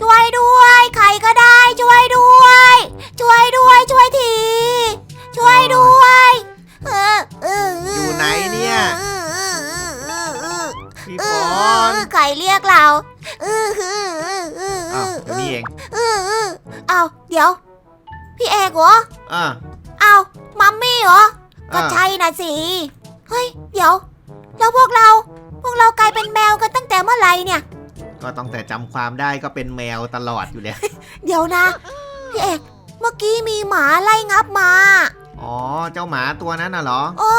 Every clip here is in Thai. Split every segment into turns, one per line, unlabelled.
ช่วยด้วย ใครก็ได้ช่วยด้วย ช่วยด้วยช่วยที ช่วยด้วยเออเออ
อยู่ไหนเนี่ย
เออเออเออเออ
พี่
เอ
ฝ
อนใครเรียกเราเออเออเออเออ
อ้าวอยู่นี่เอง
เออเออเอาเดี๋ยว พี่เอกเหรอ
อ่า
เอามัมมี่เหรอก็
อ่า
ใช่นะสิเฮ้ยเดี๋ยวแล้วพวกเรา พวกเรากลายเป็นแมวกันตั้งแต่เมื่อไหร่เนี่ย
ก็ต้องแต่จำความได้ก็เป็นแมวตลอดอยู่แล้ว
เดี๋ยวนะ พี่เอก เมื่อกี้มีหมาไล่งับมา
อ๋อ เจ้าหมาตัวนั้นน่ะเหรอ
โอ้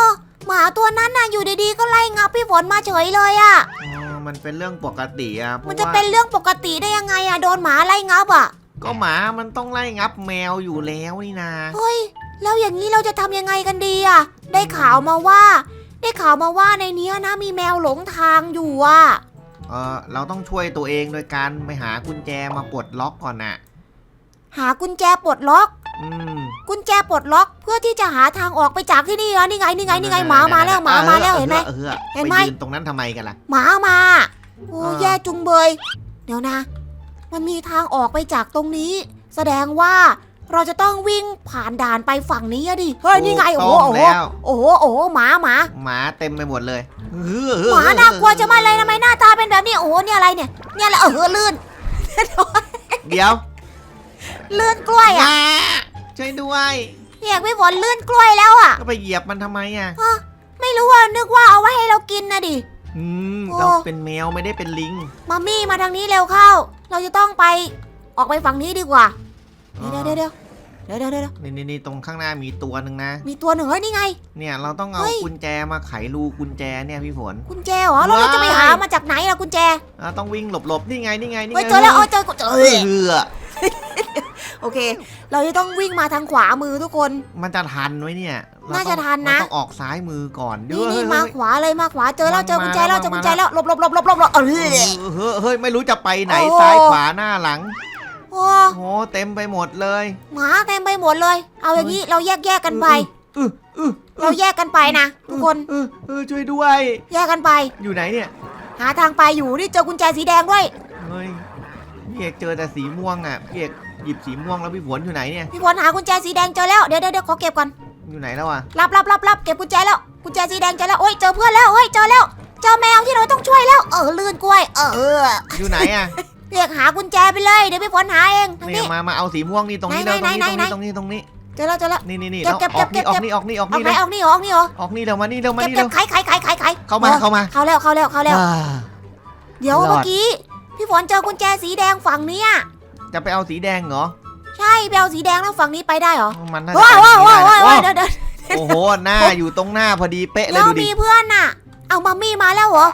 หมาตัวนั้นน่ะอยู่ดีๆ ก็ไล่งับพี่ฝนมาเฉยเลยอะ
อ๋อ มันเป็นเรื่องปกติอะเพ
มัน
ราะ
จะ
ว่า
เป็นเรื่องปกติได้ยังไงอะโดนหมาไล่งับอะ
ก็หมามันต้องไล่งับแมวอยู่แล้วนี่นา
เฮ้ยแล้วอย่างนี้เราจะทำยังไงกันดีอะได้ข่าวมาว่า ได้ข่าวมาว่าในเนี้ยนะมีแมวหลงทางอยู่อะ
เออเราต้องช่วยตัวเองโดยการไปหากุญแจมาปลดล็อกก่อนน่ะ
หากุญแจปลดล็อก
อืม
กุญแจปลดล็อกเพื่อที่จะหาทางออกไปจากที่นี่อะนี่ไงนี่ไงนี่ไงหมามาแล้วหมามาแล้วเห็นไหม
ออออ
เห็นไหม
ไปยืนตรงนั้นทำไมกันล่ะ
หมามา โอ้
อ่า
แย่จุงเบย เดี๋ยวนะ มันมีทางออกไปจากตรงนี้ แสดงว่า เราจะต้องวิ่งผ่านด่านไปฝั่งนี้อะดิเฮ้ยนี่ไงโอ้โห
ถูก
โอ้
ต้
โห
แล้ว
โอ้โหโอ้โหหมาหมา
หมาเต็มไปหมดเลย
หมาน่ากลัวจะมาเลยทำไมหน้าตาเป็นแบบนี้โอ้โหเนี่ยอะไรเนี่ยเนี่ยอะไรเออลื่น
เดี๋ยว
ลื่นกล้วย
ห
อะ
มาช่วยด้วย
เรียกพี่ฝนลื่นกล้วยแล้วอะ
ก็ไปเหยียบมันทำไมอะ
ไม่รู้ว่านึกว่าเอาไว้ให้เรากินนะดิ
อืม
โอ้
เราเป็นแมวไม่ได้เป็นลิง
มามี่มาทางนี้เร็วเข้า เราจะต้องไปออกไปฝั่งนี้ดีกว่า เดี๋ยวเดี๋ยวเดี๋ยวเดี๋ยวเดี๋ยวเดี๋ยว
นี่นี่นี่ตรงข้างหน้ามีตัวหนึ่งนะ
มีตัวหนึ่งเฮ้ยนี่ไง
เนี่ยเราต้องเอา
เฮ้ย
กุญแจมาไขรูกุญแจเนี่ยพี่ฝน
กุญแจเหรอแล้วเราจะไปหา
ว้าย
มาจากไหนล่ะกุญแจ
เราต้องวิ่งหลบๆนี่ไงนี่ไงนี่
เฮ้ย
ไง
เจอแล้วเออเจอเจอ
เอ
เอ้ย
อ
โอเค เราจะต้องวิ่งมาทางขวามือทุกคน
มันจะทันไว้เนี่ยเร
น่าจะ
ต้อง
ทันนะ
เราต้องออกซ้ายมือก่อนเดี๋ยว
นี่นี่
เฮ้ย
มา
เฮ้ย
ขวาเลยมาขวาเจอแล้ว
มา
เจอกุญแจแล้ว
มา
เจอกุญ
มา
แจแล้วหลบหลบหลบหลบหลบหลบเอ
เอ
อ
อเฮ้ยเฮ้ยไม่รู้จะไปไหน
โอ้โห
ซ้ายขวาหน้าหลัง
โอ้
โอ้เต็มไปหมดเลย
หมาเต็มไปหมดเลย เอาอย่างนี้เราแยกแยกกันไป
เออเออ
เราแยกกันไปนะทุกคน
เออเออช่วยด้วย
แยกกันไป
อยู่ไหนเนี่ย
หาทางไปอยู่นี่เจอกุญแจสีแดงด้วย
เฮ้ยพี่เอกเจอแต่สีม่วงอะพี่เอกหยิบสีม่วงแล้วพี่ฝนอยู่ไหนเนี่ย
พี่พลหากุญแจสีแดงเจอแล้ว เดี๋ยวเดี๋ยวเดี๋ยวขอเก็บก่อน
อยู่ไหนแล้วอะ
รับรับรับรับเก็บกุญแจแล้ว กุญแจสีแดงเจอแล้ว โอ้ยเจอเพื่อนแล้ว เฮ้ยเจอแล้ว เจอแมวที่เราต้องช่วยแล้ว เออลื่นกล้วย เออ
อยู่ไหนอะ
เรียกหากุญแจไปเลยเดี๋ยวพี่ฝนหาเองทาง
เนี่ย
นี้
มามาเอาสีม่วงนี่ตรงนี้
ไหน
เลยตรงนี้
ไหน
ตรง
ไหน
นี้ตรงนี้ตรงนี้
เจอแล้วเจอแล้ว
นี่นี่นี่
เก็บ
แล้ว
เก็บ
ออกนี่
เก็บ
ออกนี่ออกนี่ออก
ออก
นี่
ไหน
เลย
ออกนี่เหรอออกนี่เหรอ
ออกนี่เร็วมานี่เร็วมา
เก็บ
นี่
เก็
เร็
บ
ว
ไขไขไขไขไข
เข้ามาเข้ามา
เข้าแล้วเข้าแล้วเข้าแล้ว
อ่า
เดี๋ยว
รอด
เมื่อกี้พี่ฝนเจอกุญแจสีแดงฝั่งเนี้ย
จะไปเอาสีแดงเหรอ
ใช่ไปเอาสีแดงแล้วฝั่งนี้ไปได้เหรอ
มันน่าจะ
ว้าว
ไป
ว้าว
ไม่
ว้าว
ได้
ว้าว
นะ
เดี๋ยวเดี๋ยว
โอ้โหหน้าอยู่ตรงหน้าพอดีเป๊ะเลย
แล้ว
ดูดิ
มีเพื่อนน่ะ เอามัมมี่มาแล้วเหรอ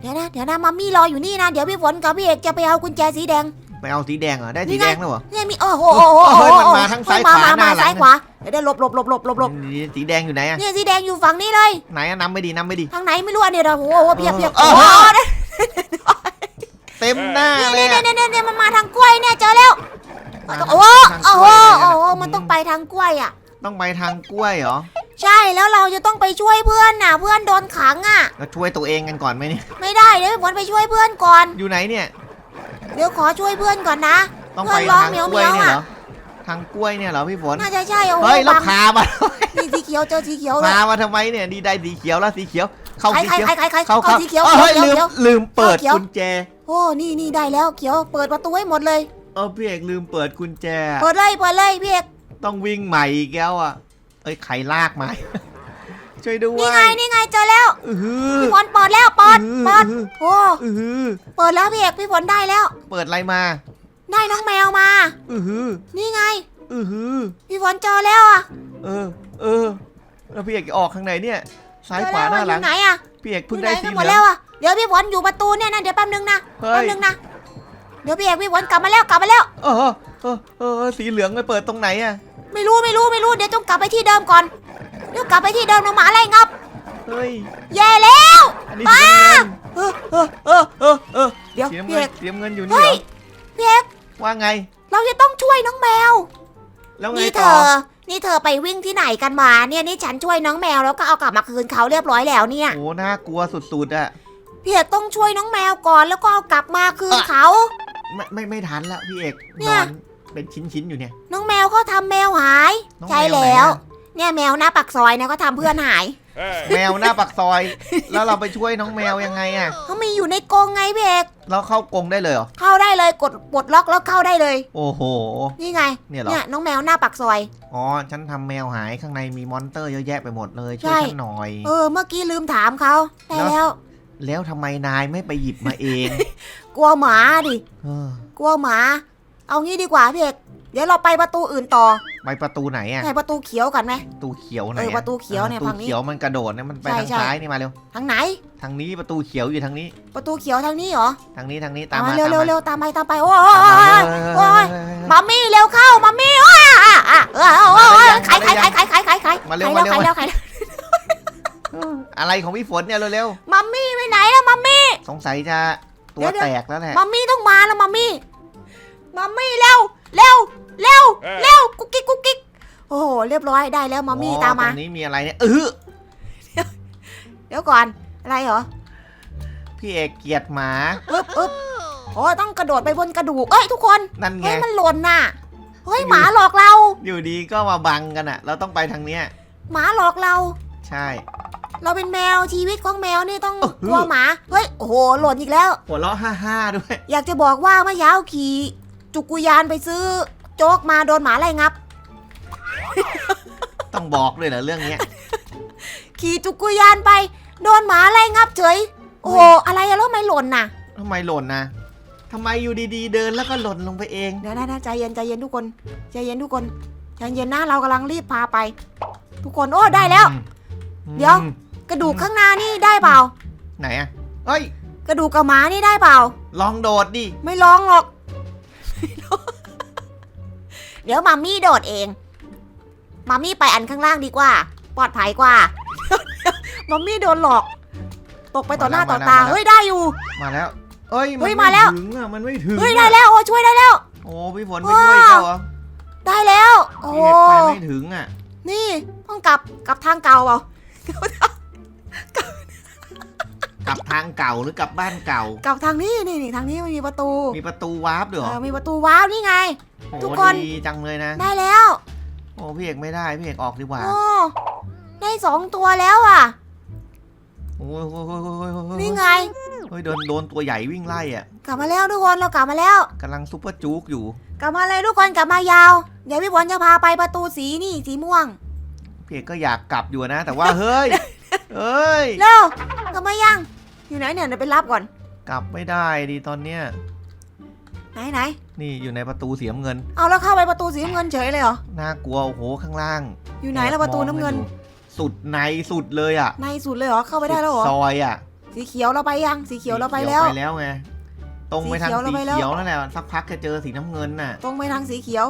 เดี๋ยวนะเดี๋ยวนะมัมมี่รออยู่นี่นะเดี๋ยวพี่ฝนกับพี่เอกจะไปเอากุญแจสีแดง
ไปเอาสีแดงเหรอได้
นี่
สี
ไง
แดงแล้วเหรอ
เนี่ยมีโอ้โหโอ้โห
เฮ้ยมันมาทั้งซ้าย
เฮ้
ขวา
มา
หน้าหลัง
ซ้ายขวาเดี๋ยวเดี๋ยวหลบหลบหลบหลบหลบหลบ
นี่สีแดงอยู่ไหนอะ
เนี่ยสีแดงอยู่ฝั่งนี้เลย
ไหนอะนำไปดินำไปดิ
ทางไหนไม่รู้อันเดียวโอ้โหเพียบเพียบ
เอ
โอ้
อ
โห
เต็มหน้าเลย
เนี่ย
อะ
เนี่ยเนี่ยเนี่ยมันมาทางกล้วยเนี่ยเจอแล้วโอ้โหโอ้โหโอ้โหมันต้องไปทางกล้วยอะ
ต้องไปทางกล้วยเหรอ
ใช่แล้วเราจะต้องไปช่วยเพื่อนน่ะ เพื่อนโดนขังอะ
เราช่วยตัวเองกันก่อนไหมเนี่ย
ไม่ได้เดี๋ยวพี่ฝนไปช่วยเพื่อนก่อน
อยู่ไหนเนี่ย
เดี๋ยวขอช่วยเพื่อนก่อนนะ
ต้อง
เพื่
ไป
อนร้อง
ทาง
เหมียว
กล้วยเนี่ย
เหมียว
เหรอ ทางกล้วยเนี่ยเหรอพี่ฝน
น่าจะใช่โอ้โห
เฮ้ยแล้ว
บัง
พามา
นี่สีเขียวเจอสีเขียวเลย
พามาทำไมเนี่ยดีได้สีเขียวแล้วสีเขียว เข้า
ใคร
สี
ใคร
เขียว
ใครใครใคร
เข้า
เข้าสีเขียว
เฮ้ย
เขียว
ลืม
เขียว
ลืมเปิด
เขียว
กุญแจ
โอ้นี่นี่ได้แล้วเขียว เปิดประตูให้หมดเลย
เออพี่เอกลืมเปิดกุญแจ
เปิดเลยเปิดเลยพี่เอก
ต้องวิ่งใหม่อีกแล้วอะ เอ้ยใครลากมา ช่วยด้วย
นี่ไงนี่ไงเจอแล้ว
อือหือ
พี่ฝนเปิดแล้วเปิด
อือ
เปิด
หือ
โอ้
อือหือ
เปิดแล้วพี่เอกพี่ฝนได้แล้ว
เปิดอะไรมา
ได้น้องแมวมา
อือหือ
นี่ไง
อือหือ
พี่ฝนเจอแล้วอะ
เออ เออ แล้วพี่เอกจะออกข้างในเนี่ย ซ้าย
เจอ
ขวา
แล้ว
หน้า
อะอ
หลัง
ยู่ไหนอะ
พี่เอก
อ
เพิ่ง
ยู่ไหน
ได้สี
กัน
เห
หมด
ลื
แล้
อง
วอะเดี๋ยวพี่ฝนอยู่ประตูเนี่ยนะเดี๋ยวแป๊บนึงนะ
เฮ้
แป๊บ
ย
นึงนะเดี๋ยวพี่เอกพี่ฝนกลับมาแล้วกลับมาแล้ว
เออเออเออสีเหลืองไปเปิดตรงไหนอะ
ไม่รู้ไม่รู้ไม่รู้เดี๋ยวต้องกลับไปที่เดิมก่อนเดี๋ยวกลับไปที่เดิมน้องหมาไล่งับ
เฮ้ย
แย่แล้ว
อันนี้สีน้ำเงิน
เออเออเออเออเออเดี๋ยว
สีน้ำ
พี่
เงิ
เอนก
สีน้ำเงินอยู่นี่
เฮ้
เหร
ย
อ
พี่เอก
ว่าไง
เราจะต้องช่วยน้องแมว
แล้วไง
นี่เธ
ต่อ
อ นี่เธอไปวิ่งที่ไหนกันมาเนี่ยนี่ฉันช่วยน้องแมวแล้วก็เอากลับมาคืนเขาเรียบร้อยแล้วเนี่ย
โอ้น่ากลัวสุดๆอะ
พี่เอกต้องช่วยน้องแมวก่อนแล้วก็เอากลับมาคืน
อะ
เขา
แไม่ไม่ไม่ทันแล้วพี่เอก
เนี่
น
ย
อน เป็นชิ้นๆอยู่เนี่ย
น้องแมวเขาทำแมวหาย
น้อง
ใช่
แมวไหน
แล้ว
อะ
เนี่ยแมวหน้าปักซอยเนี่ยก็ทำเพื่อนหาย
แมวหน้าปากซอย แล้วเราไปช่วยน้องแมวยังไงอะ
เขามีอยู่ในกรงไงพี่เอก
เราเข้ากรงได้เลยเหรอ
เข้าได้เลยกดปลดล็อกแล้วเข้าได้เลย
โอ้โห
นี่ไง
เนี่ยเหรอ
เนี่ยน้องแมวหน้าปักซอย
อ๋อ ฉันทำแมวหายข้างในมีมอนเตอร์เยอะแยะไปหมดเลย ช่วย
ใช่
ฉันหน่อย
เออเมื่อกี้ลืมถามเขาได้แล้ว
แล้วทำไมนายไม่ไปหยิบมาเอง
กลัวหมาดิ
เออก
ลัวหมา เอางี้ดีกว่าพี่เอกเดี๋ยวเราไปประตูอื่นต่อ
ไปประตูไหนอะ
ไปประตูเขียวกันไหม
ประตูเขียวไหน
เออประตูเขียวเนี่ย
ประตู
ฝั่งนี้
เขียวมันกระโดดเนี่ยมันไป
ใช่
ทาง
ใช่
ซ้ายนี่มาเร็ว
ทางไหน
ทางนี้ประตูเขียวอยู่ทางนี้
ประตูเขียวทางนี้เหรอ
ทางนี้ทางนี้
ตา
ตามม
มา
มา
เร็ว
ตาม
เร็ว
มา
เร็วตามไปตามไปโอ้ย
ตามมา
โอ้ย
เฮ้ยเฮ้ยเฮ้ยเฮ้ย
มัมมี่เร็วเข้ามัมมี่ว้าอะอะเออเออเออเออใครใครใครใครใครใครใคร
มาเร็ว
ใครแล้ว
มาเร็ว
ใครแล้วใครแล้ว
อะไรของพี่ฝนเนี่ยเร็ว
มัมมี่ไปไหนแล้วมัมมี่
ๆสงสัยจะตั
เดี๋
ว
ยวเดี๋ยว
แตกแล้วแหละ
มัมมี่ต้องมาแล้วมัมมี่ มัมมี่เร็วเร็วเร็วเร็วกุ๊กกิ๊กกุ๊กกิ๊กโอ้โหเรียบร้อยได้แล้วมัมมี่
อ๋อ
ตามมา
ตรงนี้มีอะไรเนี่ยเออ
เดี๋ยวก่อนอะไรเหรอ
พี่เอกเกลียดหมา
อึ๊บอึ๊บโอ้ต้องกระโดดไปบนกระดูกเอ้ยทุกคน
นั่นไง
เฮ้ยมันหล่นน่ะเฮ้ยหมาหลอกเรา
อยู่ดีก็มาบังกันอะเราต้องไปทางเนี้ย
หมาหลอกเรา
ใช่
เราเป็นแมวชีวิตของแมวนี่ต้อง
เออ
กลัวหมาเฮ้ยโอ้โหหล่นอีกแล้ว
หัวเราะฮ่าฮ่าๆด้วย
อยากจะบอกว่าเมื่อเช้าขี่ จุกุยานไปซื้อโจ๊กมาโดนหมาไล่งับ
ต้องบอกด้วยเหรอเรื่องเนี้ย
ขี่จุกุยานไป โดนหมาไล่งับเฉย โอ้โหอะไรอะแล้วทำไม่หล่นน่ะ
ทำไมหล่นนะ ทำไมอยู่ดีๆ เดินแล้วก็หล่นลงไปเอง
เดี๋ยวนะนะใจเย็นใจเย็นทุกคนใจเย็นทุกคนใจเย็นนะเรากำลังรีบพาไป ทุกคนโอ้ได้แล้ว
อืม
เดี๋ยวกระดูกข้างหน้านี่ได้เปล่า
ไหนอะเอ้ย
กระดูกกับหมานี่ได้เปล่า
ลองโดดดิ
ไม่ร้องหรอก เดี๋ยวมัมมี่โดดเองมัมมี่ไปอันข้างล่างดีกว่า ปลอดภัยกว่ามัมมี่โดนหลอก ตกไปต่อหน้าต่อตา เฮ้ยได้อยู่
มาแล้วเอ้ย
เฮ้ย
น
มาแล้ว
ถึงอะมันไม่ถึง
เฮ้ย
อะ
ได้แล้วโอ้ช่วยได้แล้ว
โอ้พี่ฝนไปช่วยเขาเหรอ
ได้แล้ว โอ้
พี่เอกไปไม่ถึงอะ
นี่ต้องกลับกลับทางเก่าเปล่า
ก ลับทางเก่าหรือกลับบ้านเก่า
กลับทางนี้นี่นี่ทางนี้มันมีประตู
มีประตูวาร์ปด้วยเหร
เอ
อ
อมีประตูว้าวนี่ไง
โอ้
ทุกคน
ดีจังเลยนะ
ได้แล้ว
โอ้พี่เอกไม่ได้พี่เอกออกดีกว่า
โอ้ได้สองตัวแล้วอะ
โอ้ยโอ้ยโอ้ยโอ้ยโอ้ย
นี่ไง
เฮ้ยโดนโดนตัวใหญ่วิ่งไล่อะ
กลับมาแล้วทุกคนเรากลับมาแล้ว
กำลังซุปเปอร์จุกอยู่
กลับมาเลยทุกคนกลับมายาว เดี๋ยวพี่ฝนจะพาไปประตูสีนี่สีม่วง
พี่เอกก็อยากกลับอยู่นะ แต่ว่า เฮ้ยเฮ้ย
เร็วกลับมายัง อยู่ไหนเนี่ยเดี๋ยวไปรับก่อน
กลับไม่ได้ดิตอนเนี้ย
ไหนไหน
นี่อยู่ในประตูสีน้ำเงิน
เอาแล้วเข้าไปประตูสีน้ำเงินเฉยเลยเหรอ
น่ากลัวโอ้โหข้างล่าง
อยู่ไหนแล้วประตูน้ำเงิน
แอบมองกัอยู่สุดในสุดเลยอะ
ในสุดเลยเหรอ เข้าไปได้แล้วเหรอ
สุซอยอะ
สีเขียวเราไปยัง สีเขียวเราไปแล้ว
สีขีไปแล้วไงตรงไปทาง
สีเขียวเรา
สี
ไปแล้ว
เขียวนั่นแหละสักพักจะเจอสีน้ำเงินน่ะ
ตรงไปทางสีเขียว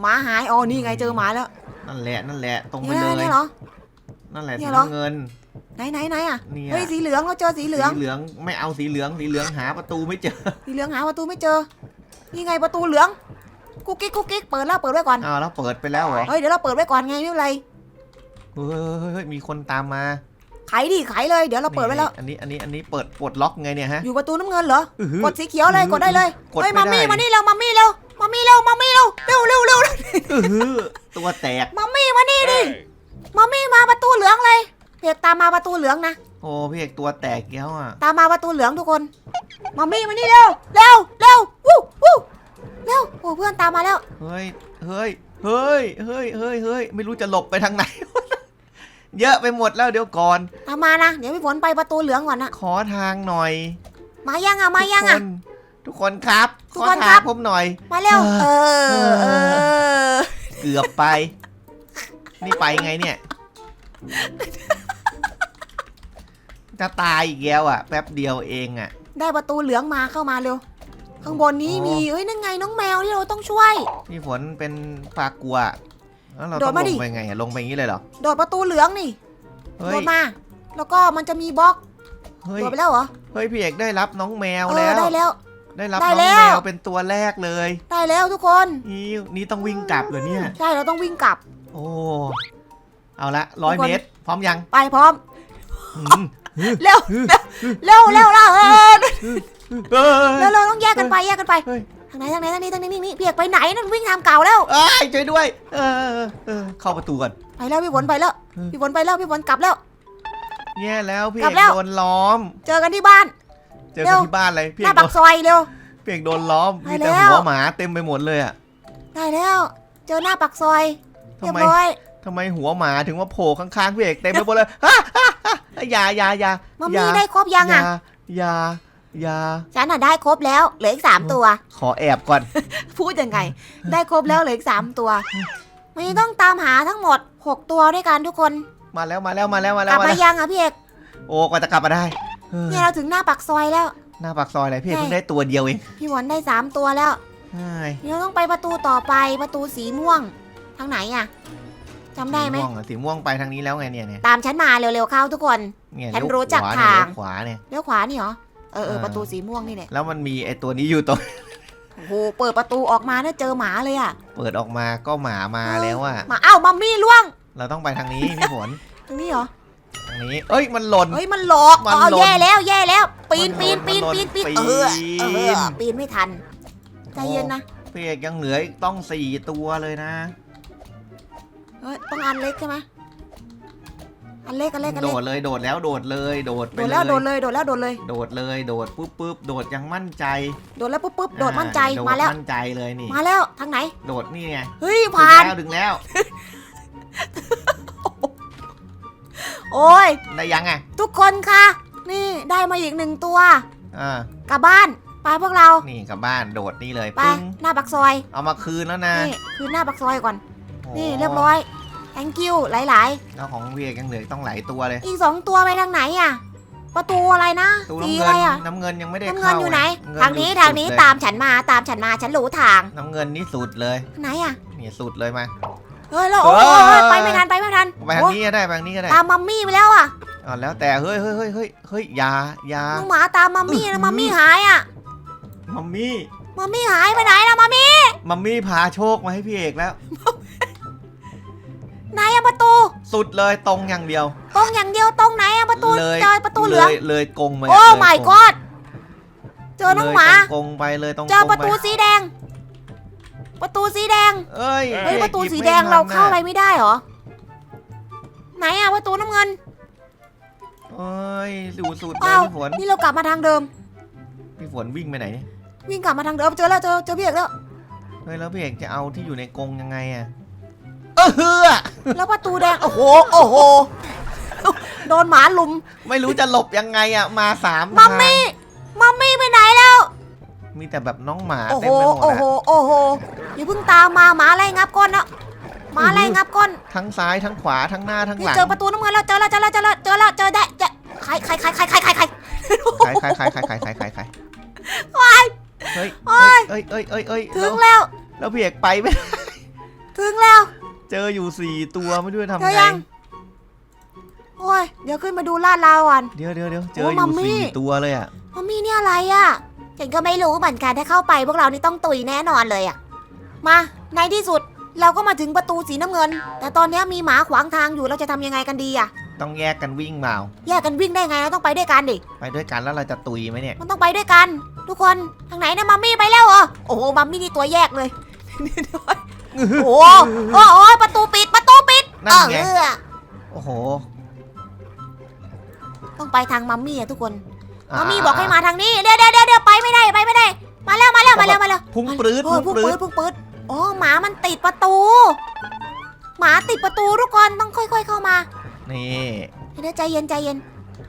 หมาหาย อ๋อ นี่ไงเจอหมาแล้ว
นั่นแหละนั่นแหละตรงไป
เนี่ย
เลย
เนี่ย เหรอ
นั่นแหละ
เนี่
สี
ยเหรอ
น้ำเงิน
ไหนไหนไหนอะ
เนี่ย
เฮ้ยสีเหลืองเราเจอสีเหลือง
สีเหลืองไม่เอาสีเหลืองสีเหลืองหาประตูไม่เจอ
สีเหลืองหาประตูไม่เจอ นี่ไงประตูเหลืองกุ๊กกิ๊กกุ๊กกิ๊กเปิดแล้วเปิดไว้ก่อน
อ้าวแล้วเปิดไปแล้วเหรอ
เฮ้ยเดี๋ยวเราเปิดไว้ก่อนไงไม่เป็นไร
เฮ้ยเฮ้ยเฮ้ยมีคนตามมา
ไขดิไขเลยเดี๋ยวเราเปิดไว้แล้ว
อันนี้อันนี้อันนี้เปิดปลดล็อกไงเนี่ยฮะ
อยู่ประตูน้ำเงินเหรอ
อื้อหือก
ดสีเขียวเลยกดได้เลย
กด
เฮ้ย
ไม่
มัมมี่
ได้
มานี่เร็วมัมมี่เร็วมัมมี่เร็วมัมมี่เร็วเร็วเร็วเร็วเร็ว
อื้อหือตัวแตก
มัมมี่มานี่ดิมัมมี่มาประตูเหลืองเลย เพจตามมาประตูเหลืองนะ
โอ้พี่เอกตัวแตกแล้วอะ
ตามมาประตูเหลืองทุกคนมัมมี่มานี่เร็ว เร็ว เร็ว วู้วู้เร็ว โอ้เพื่อนตามมาแล้ว
เฮ้ย เฮ้ย เฮ้ย เฮ้ย เฮ้ย เฮ้ย ไม่รู้จะหลบไปทางไหน เยอะไปหมดแล้วเดี๋ยวก่อน
ตามมานะ เดี๋ยวพี่ฝนไปประตูเหลืองก่อนนะ
ขอทางหน่อย
มายังอะ มายังอะ
ทุกคนทุกคนครับ
ทุ
ข
ก
อ
คนค
ทา
รั
ง
บ
ผมหน่อย
มาเร็ว เออ เออ
เกือบไป นี่ไปไงเนี่ย จะตายอีกแล้วอะ แป๊บเดียวเองอะ
ได้ประตูเหลืองมาเข้ามาเร็ว ข้างบนนี้
อ๋อ
มี เอ้ยนั่นไงน้องแมวที่เราต้องช่วย
พี่ฝนเป็นปลากลัวแล้วเรา
โด
ต้อ
ด
ง
มา
ล
ดิ
งไปไงอะลงไปอย่างนี้เลยเหรอ
โดดประตูเหลืองนี่
เฮ้
โด
ย
ดมา แล้วก็มันจะมีบล็อก
เฮ้ย
โดดไปแล้วเหรอ
เฮ้ยพี่เอกได้รับน้องแมว
เอ
แล้
อ
ว
ได้แล้ว
ได้รับ
ได้
น้อง
แล้ว
แมวเป็นตัวแรกเลย
ได้แล้วทุกคน
นี่นี่ต้องวิ่งกลับเหรอเนี่ย
ใช่ เราต้องวิ่งกลับ
โอ้ เอาละร้อย
ทุกคน
เมตร พร้อมยัง
ไปพร้อม
อืม
เร็วเร็วเร็วเร็วเร็วเออ
เฮ้ย
เร็วเร็วต้องแยกกันไปแยกกันไปทางไหนทางไหนทางนี้ทางนี้นี่นี่พี่เอกไปไหนนั่นวิ่งทางเก่าแล้ว
เอ้ยช่วยด้วย เออเออเข้าประตูก่อน
ไปแล้วพี่ฝนไปแล้วพี่ฝนไปแล้วพี่ฝนกลับแล้ว
แย่แล้วพี่
กลั
เอบกโดนล้อม
เจอกันที่บ้าน
เจอกันที่บ้านเลยพี่
ห
เอ
น้ากปาก
โดน
ซอยเร็ว
พี่เอกโดนล้อมมีแต่หัวหมาเต็มไปหมดเลยอะ
ได้แล้ว เจอหน้าปากซอยเรียบร้อย
ทำไมหัวหมาถึงมาโผล่ข้างๆพี่เอกเต็มไปหมดเลยฮ่าฮ่าฮ่าอย่าอย่าอย่า
มัม
อย่า
มี่ได้ครบยัง
อย่า
อะ
อย่าอย่า
ฉันอะได้ครบแล้วเหลืออีกสามตัว
ขอแอบก่อน
พูดยังไง ได้ครบแล้วเหลืออีกสามตัวมันจะต้องตามหาทั้งหมดหกตัวด้วยกันทุกคน
มาแล้วมาแล้วมาแล้วมากแล้
ลั
ว
บ
มา
มา
แล้ว
ยังอะพี่เอก
โอ้กว่าจะกลับมาได้เฮ้ย
เนี่ยเราถึงหน้าปากซอยแล้ว
หน้าปากซอยเลยพี่เอก
ใช่
เพิ่งได้ตัวเดียวเอง
พี่ฝนได้สามตัวแล้ว
เฮ้ย
เราต้องไปประตูต่อไปประตูสีม่วง ทางไหนอะ จำได้ไหม
สีม่วงอะสีม่วงไปทางนี้แล้วไงเนี่ยเนี่ย
ตามฉันมาเร็วๆเข้าทุกคน
เนี่ย
ฉัน
เลี้ยว
รู้จัก
ขวเนี่ย
ทาง
เลี้ยวขวาเนี่ย
เลี้ยวขวานี่เหรอ เออเออ
เออ
ประตูสีม่วงนี่แหละ
แล้วมันมีไอตัวนี้อยู่ตรง
โอ้โห เปิดประตูออกมาเนี่ยเจอหมาเลยอะ
เปิดออกมาก็หมามาแล้วอะ
หมาเอ้ามัมมี่ล่วง
เราต้องไปทางนี้ พี่ฝน
ตรงนี้เหรอ
ทางนี้ เอ้ยมันหล่น
เฮ้ยมันหลอก
มัน
อ๋อ
หล่น
แย่แล้วแย่แล้ว ปีน
มัน
ปีน
หล่
ปี
น
น
มัน
ปีนปีน
หล่น
เออเอ
ปีน
อปีนไม่ทัน ใจเย็นนะ
พี่เอกยังเหลืออีกต้องสี่ตัวเลยนะ
เฮ้ยต้องอันเล็กใช่ไหมอันเล็กอันเล็กอัน
โด
เล็ก
ดเลยโดดแล้วโดดเลยโดดไป
โดด
เล
แล้ว
ย
โดดเลย โดดแล้วโดดเลย
โดดเลยโดดปุ๊บปุ๊บโดดยังมั่นใจ
โดดแล้วปุ๊บปุ๊บโดดมั่นใจ
อ่
มาแล้ว
โดดมั่นใจเลยนี่
มาแล้วทางไหน
โดดนี่ไง
เฮ้ย
ดึง
ผ่าน
แล้วดึงแล้ว
โอ้ย
ได้ยังไง
ทุกคนค่ะ นี่ได้มาอีกหนึ่งตัว
อ่าก
ลับบ้านไปพวกเรา
นี่กลับบ้านโดดนี่เลย
ไป
ปึ้ง
หน้าปากซอย
เอามาคืนแล้วนะ
นี่คือหน้าปากซอยก่อน
โอ้
นี่เรียบร้อย thank you หลาย
แล้วของพี่เอกยังเหลืออกต้องหลายตัวเลย
ๆ อีกสองตัวไปทางไหนอะ ประตูอะไรนะ
ตัว
สี
น้ำ
อะ
เงิ
ไร
น
อะ
น้ำเงินยังไม่ได้
น้ำเงิ
เข้าน
อยู่ไหน
เงิ
ทางนี้
อยู่
ทางนี้
สุดเลย
ตามฉันมาตามฉันมาฉันรู้ทาง
น้ำเงินนี่สุดเลย
ไหนอะ
นี่สุดเลยมา
เฮ้ยแล้วโอ้
เฮ้
โห
ย
ไปไม่ทันไปไม่ทัน
ไปทางนี้ก็ได้ไปทางนี้ก็ได้
ตามมัมมี่ไปแล้วอะ
อ๋อแล้วแต่เฮ้ยเฮ้ยเฮ้ยเฮ้ยเฮ้ยอยาอยา
น้องหมาตามมัมมี่แล้วมัมมี่หายอะ
มัมมี่
มัมมี่หายไปไหนแล้วมัมมี่
มัมมี่พาโชคมาให้พี่เอกแล้ว
ไหนอะประตู
สุดเลยตรงอย่างเดียว
ตรงอย่างเดียวตรงไหนอะประตู
เลย
จอยประตูเหลือง
ยเลยกงมา
โอ้
เลย
my
กง
god เจอน้องหมา
เลยตรงกงไปเลยตรง
เจอก
ง
ประตู
ไป
สีแดง ประตูสีแดง
เอ้ย
เฮ้ย
พี่
ป
อก
ระตู
หยิบ
สี
ม่
แดง
ทัน
เราเข้า
น่ะ
ไปไม่ได้เหรอ ไหนอะประตูน้ำเงิน
เอ้ยสุดสุดเลย
อ้าว
พี่ฝน
นี่เรากลับมาทางเดิม
พี่ฝนวิ่งไปไหนเนี่ย
วิ่งกลับมาทางเดิมเจอแล้วเจอเจอพี่เอกแล้ว
เฮ้ยแล้วพี่เอกจะเอาที่อยู่ในกรงยังไงอะ เออเฮือ
แล้วประตูแดง โอ้โห โอ้โห โดนหมาลุม
ไม่รู้จะหลบยังไงอะมาสาม
มัม
ทาง
มี่ มัมมี่ไปไหนแล้ว
มีแต่แบบน้องหมา
โอ้
เต็
โห
มไปหมด
โอ้
อะ
โหโอ้โห อย่าเพิ่งตามมาหมาไล่งับก้นนะหมาไล่งับก้น
ทั้งซ้ายทั้งขวาทั้งหน้าทั้ง
นี่
หลัง
เจอประตูน้ำเงินแล้ว เจอแล้ว เจอแล้ว เจอแล้ว เจอแล้ว เจอได้เจอใครใครใครใครใครใครใคร
ใครใครใครใครใครใครใครใครเฮ้ยเฮ้ยเอ้ยเอ้ยเอ้ยเอ้ยเอ้ย
ถึงแล้ว
แล้วพี่เอกไปไหม
ถึงแล้ว
เจออยู่สี่ตัวไม่รู้จะทำ
เจอ
ไง
ยัง โอ้ย เดี๋ยวขึ้นมาดูลาดเราก่อน
เดี๋ยวเดี๋ยวเดี๋ยวเจ
โอ้
ออ
มั
ยู่
มมี่
สี่ตัวเลยอะ
มัมมี่เนี่ยอะไรอะ ฉันก็ไม่รู้เหมือนกันถ้าเข้าไปพวกเรานี่ต้องตุยแน่นอนเลยอะ มา ในที่สุดเราก็มาถึงประตูสีน้ำเงิน แต่ตอนนี้มีหมาขวางทางอยู่เราจะทำยังไงกันดีอะ
ต้องแยกกันวิ่งเปล่า
แยกกันวิ่งได้ไงเราต้องไปด้วยกันดิ
ไปด้วยกันแล้วเราจะตุยไหมเนี่ย
มันต้องไปด้วยกัน ทุกคนทางไหนนะมัมมี่ไปแล้วเหรอโอ้โหมัมมี่นี่ตัวแยกเลย โอ้โหโอ้โหประตูปิดประตูปิด
นั่นไง
เออ
โอ้โห
ต้องไปทางมัมมี่อะทุกคนะมัมมี่บอกให้มาทางนี้เดี๋ยวเดี๋ยวเดี๋ยวไปไม่ได้ไปไม่ได้ มาแล้วมาแล้วมาแล้วมาแล้ว
พุ่งปรื้ด
โอ้ย
พุ่
พุ่
ง
ง
ปรื้
ปื
ด
ดพุ่งปืดอ๋อหมามันติดประตู หมาติดประตูทุกคนต้องค่อย ๆ เข้ามา
นี่
เดี๋ยวใจเย็นใจเย็น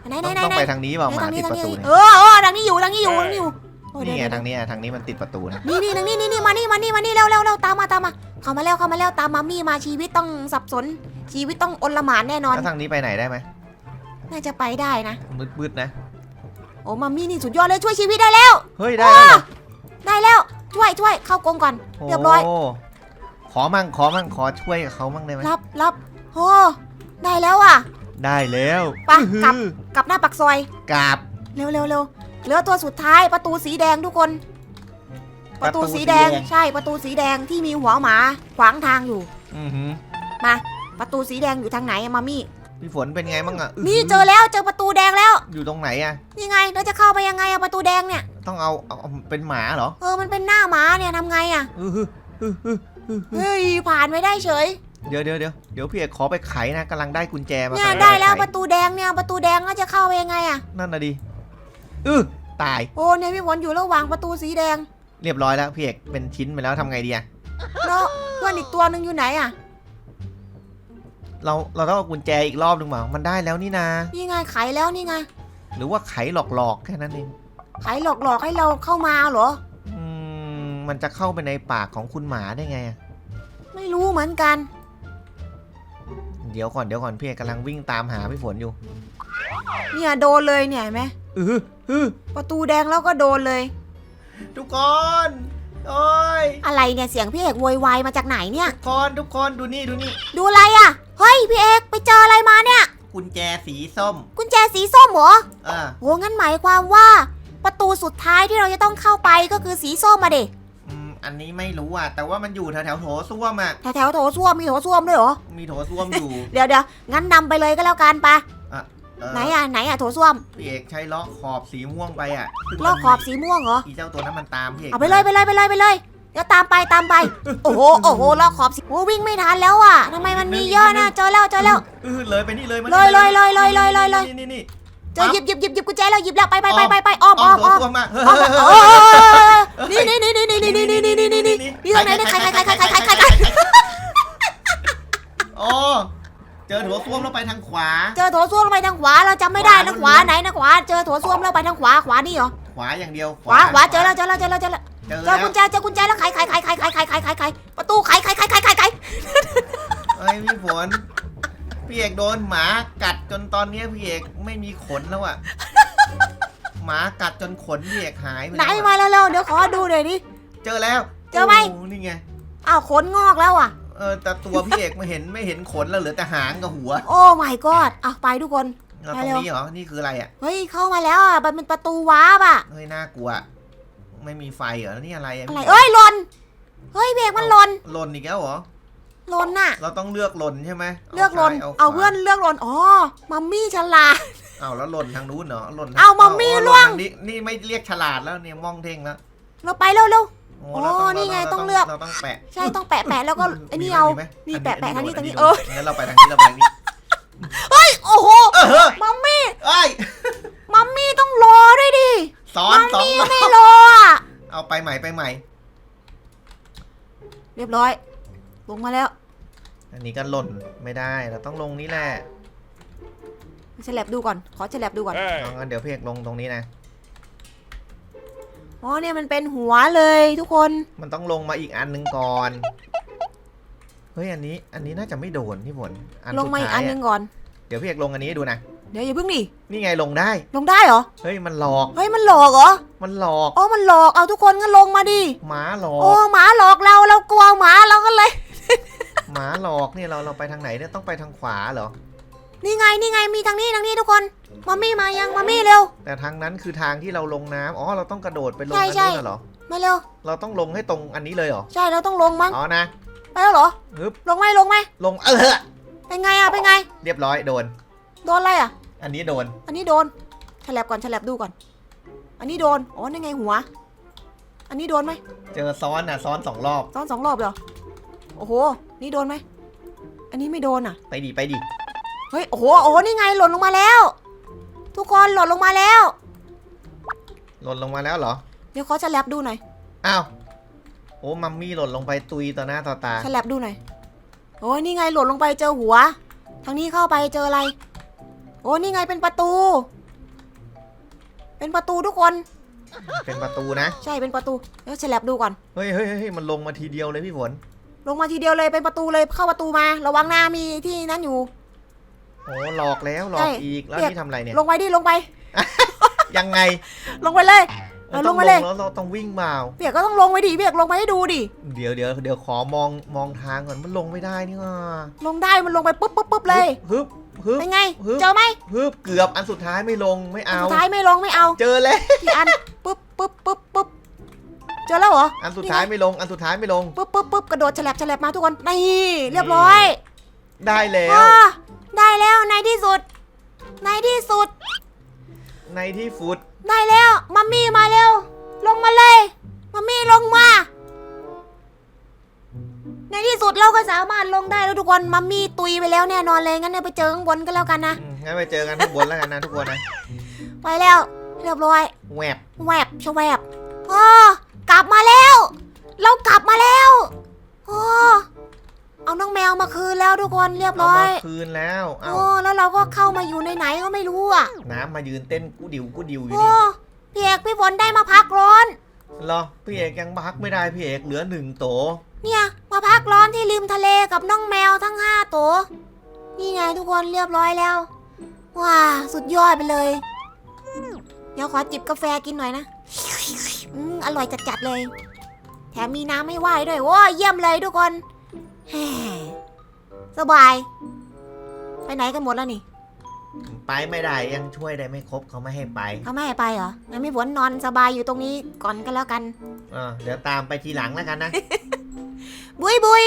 ไหนไหน
ต้อง
ไหน
ต้อง
ไหน
ไปทางนี้เปล่าห
เดี๋ยว
มา
ทาง
ติ
นี้
ด
ทา
ป
ง
ระ
นี้
ตูเนี่ย
เออเออทางนี้อยู่ทางนี้อยู่ทางนี้อยู่โอ้ย
นี่ไง
เดี๋ยว
ทางนี้อะทางนี้มันติดประตูนะ
นี่นี่ทางนี้นี่นี่มานี่มานี่มานี่เร็วเร็วเร็วตามมาตามมา เข้ามาแล้วเข้ามาแล้วตามมัมมี่มาชีวิตต้องสับสน ชีวิตต้องอนละหมานแน่นอน
แล้วทางนี้ไปไหนได้ไหม
น่าจะไปได้นะ
มืดๆนะ
โอ้มัมมี่นี่สุดยอดเลยช่วยชีวิตได้แล้ว
เฮ้ยได้แล้วเหรอ
ได้แล้วช่วยช่วยเข้ากรงก่อนเรียบร้อย
โขอมั่งขอมั่งขอช่วยกับเขามั่งได้ไหม
รับรับโอ้ได้แล้วอะ
ได้แล้ว
ไปกลับกลับหน้าปักซอย
กราบ
เร็วเร็วเร็ว เหลือตัวสุดท้ายประตูสีแดงทุกคน ประตูสีแดงใช่ประตูสีแดงที่มีหัวหมาขวางทางอยู่
อือหือ
มา ประตูสีแดงอยู่ทางไหนอะมามี่
พี่ฝนเป็นไงมั่งอะ
นี่เจอแล้วเจอประตูแดงแล้ว
อยู่ตรงไหนอะ
นี่ไงเราจะเข้าไปยังไงอะประตูแดงเนี่ย
ต้องเอาเอาเอาเป็นหมาเหรอ
เออมันเป็นหน้าม้าเนี่ยทำไงอะ
อื้อหืออื้อหืออื้อหือ
เฮ้ยผ่านไม่ได้เฉย
เดี๋ยวเดี๋ยวเดี๋ยวเดี๋ยวพี่เอกขอไปไขนะกำลังได้กุญแจมา
เนี่ย
กำง
ได้แล้ว
ป
ป
ไข
ระตูแดงเนี่ยประตูแดงก็จะเข้าไปยังไงอะ
นั่นน่ะดิ อือตาย
โอ้เนี่ยพี่ฝนอยู่ระหว่างประตูสีแดง
เรียบร้อยแล้วพี่เอกเป็นชิ้นไปแล้วทำไงดีอะ
แล้วเพื่อนอีกตัวหนึ่งอยู่ไหนอะ
เราเราต้องเอากุญแจอีกรอบหนึ่งเปล่ามันได้แล้วนี่นา
นี่ไงไขแล้วนี่ไง
หรือว่าไขหลอกๆแค่นั้นเอง
ไขหลอกๆให้เราเข้ามาเหรอ
อืมมันจะเข้าไปในปากของคุณหมาได้ไงอะ
ไม่รู้เหมือนกัน
เดี๋ยวก่อนเดี๋ยวก่อนพี่เอกกำลังวิ่งตามหาพี่ฝนอยู่
เนี่ยโดนเลยเนี่ยเห็นไหม
อืออือ
ประตูแดงแล้วก็โดนเลย
ทุกคนโอ้ย
อะไรเนี่ยเสียงพี่เอกโวยวายมาจากไหนเนี่ย
ทุกคนทุกคนดูนี่ดูนี่
ดูอะไรอะ่ะ เฮ้ยพี่เอกไปเจออะไรมาเนี่ย
กุญแจสีส้ม
กุญแจสีส้มเหรอ
เออ
โหงั้นหมายความว่า ประตูสุดท้ายที่เราจะต้องเข้าไปก็คือสีส้มมาเด็
อืมอันนี้ไม่รู้อะ แต่ว่ามันอยู่แถวแถวๆโถส้วมอะ
แถวแถวๆโถส้วมมีโถส้วมด้วยเหรอ
มีโถส้วมอยู่
เดี๋ยวเดี๋ยวงั้นนำไปเลยก็แล้วกันไปะ
เออ
ไหนอะไหนอะโถส้วม
พี่เอกใช้ล้อขอบสีม่วงไปอะซึ่ง
ลอกขอบสีม่วงเหรอ
อีเจ้าตัวนั้นมันตามพี่เอก
เอาไปเลยไปเลยไปเลยไปเลยเดี๋ยวตามไปตามไป โอ้โหโอ้โหลอกขอบสีโอ้วิ่งไม่ทันแล้วอะทำไมมันมีเยอะนะเจอแล้วเจอแล้ว
เออเลยไปนี่เลยมา
เลยเลยเลยเลยเลยเลยเลย
นี่นี่นี่
เจอหยิบหยิบหยิบหยิบกุญแจแล้วหยิบแล้วไปไปไปไปไปอ้อม
อ้
อ้
อ
อ
ม
ม
โถ
อ้อม
ส้วมมาเฮ้ย
อ้อม
เฮ้ย
โอ้
เฮ้ย
ยนี่นี่นี่นี่นี่นี่นี่นี่นี่นี่นี่นี่นี่ตรงไหนเนี่ยใครใครใครใครใครใครใครใคร
อ๋อเจอโถส้วมแล้วไปทางขวา
เจอโถส้วมลงไป อโถส้วมแล้วไปทางขวาขวานี่เหรอ
ขวาอย่างเดียว
ขวาขวาเจอแล้วเจอแล้วเจอแล้วเจอแล้ว
เจอ
เจ
แล้
อ
ว
กุญแจเจอกุญแจแล้วไขไขไขไขไขไขไขไขไขประตูไขไขไขไขไขไข
เอ้ยพี่ฝนพี่เอกโดนหมากัดจนตอนเนี้ยพี่เอกไม่มีขนแล้วอะหมากัดจนขนพี่เอกหายไป
ไหน
แล้วอะ
มาแล้วเร็วเดี๋ยวขอดูหน่อยดิ
เจอแล้ว
เจอไหม
โนี่ไง
อ้าวขนงอกแล้วอะ
เออแต่ตัวพี่เอกไม่เห็นไม่เห็นขนแล้วเหลือแต่หางกับหัว
โอ้ my god อะไปทุกคน
แล้ว
ไป
ตรง
เร็ว
นี้เหรอ นี่คืออะไรอะ
เฮ้ยเข้ามาแล้วอะมันเป็นประตูวาร์ปอะ
เฮ้ยน่ากลัว ไม่มีไฟเหรอแล้วนี่อะไรอะ
อะไรเอ้ยหล่นเฮ้ยเบรกมันหล่น
หล่นอีกแล้วเหรอ
หล่นน่ะ
เราต้องเลือกหล่นใช่ไหม
เลือกหล่น
ซ้ย
เอา
ขว
เพื่อนเลือกหล่นอ๋อมัมมี่ฉลาด
เอาแล้วหล่นทางนู้นเหรอหล่นทง
เอามัมมี่
อ๋อ
ล่วง
หนทานี้นี่ไม่เรียกฉลาดแล้วเนี่ยมองเท่งแล้ว
เราไปเร็วเร็ว
โอ้
โอ้
เราต้อง
นี่ไง
รา
ต้องเลือก
เราต้องแปะ
ใช่ต้องแปะแปะแล้วก็ไอ้นี่เอา
มีไหม
นี่
อั
แปะแปะทางนี้
โด
ทางนี้
โด
เออ
งั้นเราไปทางนี้เราไปทางนี้
โอ้โห
เออเฮ้ย
มัมมี่
เอ้ย
มัมมี่ต้องรอด้วยดิ
ซ้อน
มัม
สอง
มี่
รอบ
ไม่รออะ
เอาไปใหม่ไปใหม่
เรียบร้อยลงมาแล้ว
อันนี้ก็หล่นไม่ได้เราต้องลงนี่แหละ
ฉลับดูก่อน ขอฉลับดูก่อน
เอางั้นเดี๋ยวพี่เอกลงตรงนี้นะ
อ๋อเนี่ยมันเป็นหัวเลยทุกคน
มันต้องลงมาอีกอันหนึ่งก่อน เฮ้ยอันนี้ อันนี้น่าจะไม่โดนพี่ฝนอัน
ล
สุ
ง
ด
มาอีก
ท้า
อั
ย
นหนึ
อะ
งก่อน
เดี๋ยวพี่เอกลงอันนี้ให้ดูนะ
เดี๋ยวอย่าเพิ่งดิ
นี่ไงลงได้
ลงได้เหรอ
เฮ้ยมันหลอก
เฮ้ยมันหลอกเหรอ
มันหลอก
อ๋อมันหลอก เอาทุกคนก็ลงมาดิ
หมาหลอ
โอ้
ก
หมาหลอกเราเรากลัวหมาเราก็เลย
หมาหลอกเนี่ยเราเราไปทางไหนเนี่ยต้องไปทางขวาเหรอ
นี่ไงนี่ไงมีทางนี้ทางนี้ทุกคนมามี่มายังมามี่เร็ว
แต่ทางนั้นคือทางที่เราลงน้ำอ๋อเราต้องกระโดดไปลง
ใช่
อัน
ใช่
นู้นน่ะเหรอ
มาเร็ว
เราต้องลงให้ตรงอันนี้เลยเหรอ
ใช่เราต้องลงมั้ง
อ๋อนะ
ไปแล้วเหรอ
ฮึบ
ลงไหมลงไหม
ลงเออ
เป็นไงอะเป็นไง
เรียบร้อยโดน
โดนอะไรอะ
อันนี้โดน
อันนี้โดนฉลับก่อนฉลับดูก่อน อันนี้โดน อ๋อนี่ไงหัว อันนี้โดนไหม
เจอซ้อนอะซ้อนสองรอบ
ซ้อนสองรอบเหรอ โอ้โห นี่โดนไหม อันนี้ไม่โดนอะ
ไปดิไปดิ
เฮ้ย โอ้โห โอ้โห นี่ไงหล่นลงมาแล้ว ทุกคนหล่นลงมาแล้ว
หล่นลงมาแล้วเหรอ
เดี๋ยวขอฉลับดูหน่อย
อ้าว โอ้ มัมมี่หล่นลงไปตุยต่อหน้าต่อตา
ฉลับดูหน่อย โอ้ยนี่ไงหล่นลงไปเจอหัว ทางนี้เข้าไปเจออะไร โอ้นี่ไงเป็นประตู เป็นประตูทุกคน
เป็นประตูนะ
ใช่เป็นประตูเดี๋ยวฉลับดูก่อน
เฮ้ยเฮ้ยเฮ้ยมันลงมาทีเดียวเลยพี่ฝน
ลงมาทีเดียวเลยเป็นประตูเลยเข้าประตูมา ระวังหน้ามีที่นั้นอยู่
โอ้หลอกแล้วหลอ
ใช่
กอีกแล้ว
เปียก
นี่ทำอะไรเนี่ย
ลงไปดิลงไป
ยังไง
ลงไปเลย เออลงมาเลย
แล้วเราต้องวิ่งมา
เปียกก็ต้องลงไปดิเปียกลงไปให้ดูดิ
เดี๋ยวเดี๋ยวเดี๋ยวขอมองมองทางก่อนมันลงไม่ได้นี่ว่า
ลงได้มันลงไปปุ๊บปุ๊บปุ๊บเลย
ฮึบฮึบ
เป็นไง
ฮึบ
เจอไหม
ฮึบเกือบอันสุดท้ายไม่ลงไม่เอา
สุดท้ายไม่ลงไม่เอา
เจอแล้ว
กี่อันปุ๊บปุ๊บปุ๊บปุ๊บเจอแล้วเหรอ
อันสุดท้ายไม่ลง อันสุดท้ายไม่ลง
ปุ๊บปุ๊บปุ๊บกระโดดฉลับฉลับมาทุกคน นี่เรียบร้อย
ได้แล้ว
อ่าได้แล้วในที่สุด ในที่สุด
ในที่ฟุต
ได้แล้วมัมมี่มาเร็ว ลงมาเลยมามี่ลงมา ในที่สุดเราก็สามารถลงได้แล้วทุกคนมัมมี่ตุยไปแล้วแน่นอนเลยงั้นเดี๋ยวไปเจอข้างบนก็แล้วกันนะ
อืมงั้นไปเจอกันข้างบนแล้วกันนะทุกคนนะ
ไปแล้ว เรียบร้อย
แหวบ
แวบชะแวบโอ้กลับมาแล้ว เรากลับมาแล้วโอ้ เอาน้องแมวมาคืนแล้วทุกคนเรียบ
เอา
ร้อ
มายคืนแล้วเอา
โอ้แล้วเราก็เข้ามาอยู่ในไหนก็ไม่รู้อะ
น้ำมายืนเต้นกูดิวกูดิวอยู่
โอ้
นี่
พี่เอกพี่ฝนได้มาพักร้อน
เหรอพี่เอกยังพักไม่ได้พี่เอกเหลือหนึ่งโต
เนี่ยมาพักร้อนที่ริมทะเลกับน้องแมวทั้งห้าตัวนี่ไงทุกคนเรียบร้อยแล้ว ว้าสุดยอดไปเลย เดี๋ยวขอจิบกาแฟกินหน่อยนะอืมอร่อยจัดๆเลย แถมมีน้ำให้ว่ายด้วยโว้ยเยี่ยมเลยทุกคน แฮ่สบาย ไปไหนกันหมดแล้วนี่
ไปไม่ได้ยังช่วยได้ไม่ครบเขาไม่ให้ไป
เขาไม่ให้ไปเหรองั้นพี่ฝนนอนสบายอยู่ตรงนี้ก่อนก็แล้วกัน
อ่าเดี๋ยวตามไปทีหลังแล้วกันนะ
บุยบุย